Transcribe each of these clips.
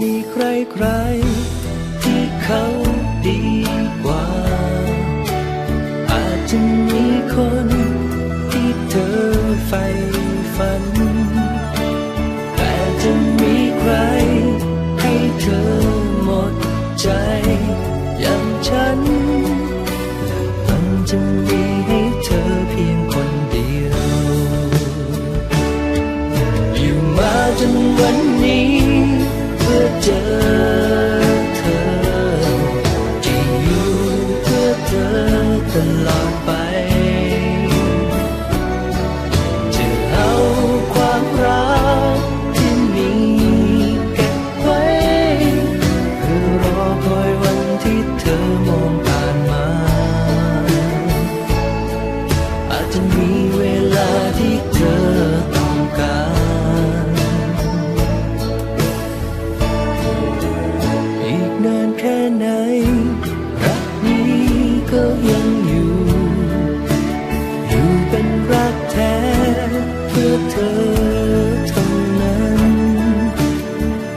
มีใครใครที่เขาดีกว่า อาจจะมีคนที่เธอใฝ่ฝัน แต่จะมีใครให้เธอหมดใจ อย่างฉัน มันจะมีให้เธอเพียงคนเดียว อยู่มาจนวันนี้ ไหน รักนี้ก็ยังอยู่ อยู่เป็นรักแท้เพื่อเธอเท่านั้น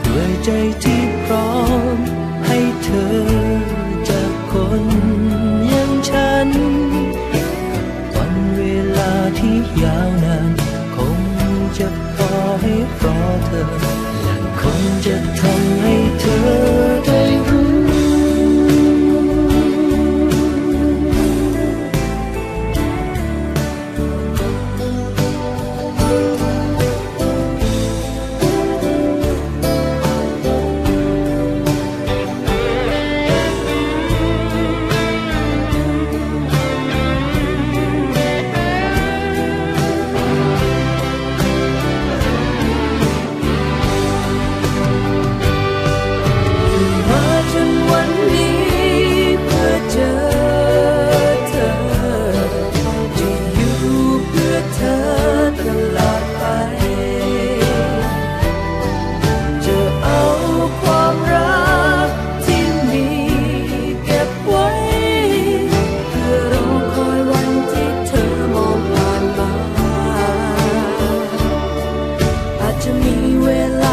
ด้วยใจที่พร้อมให้เธอจากคนอย่างฉัน วันเวลาที่ยาวนานคงจะพอให้รอเธอและคงจะทำ อาจจ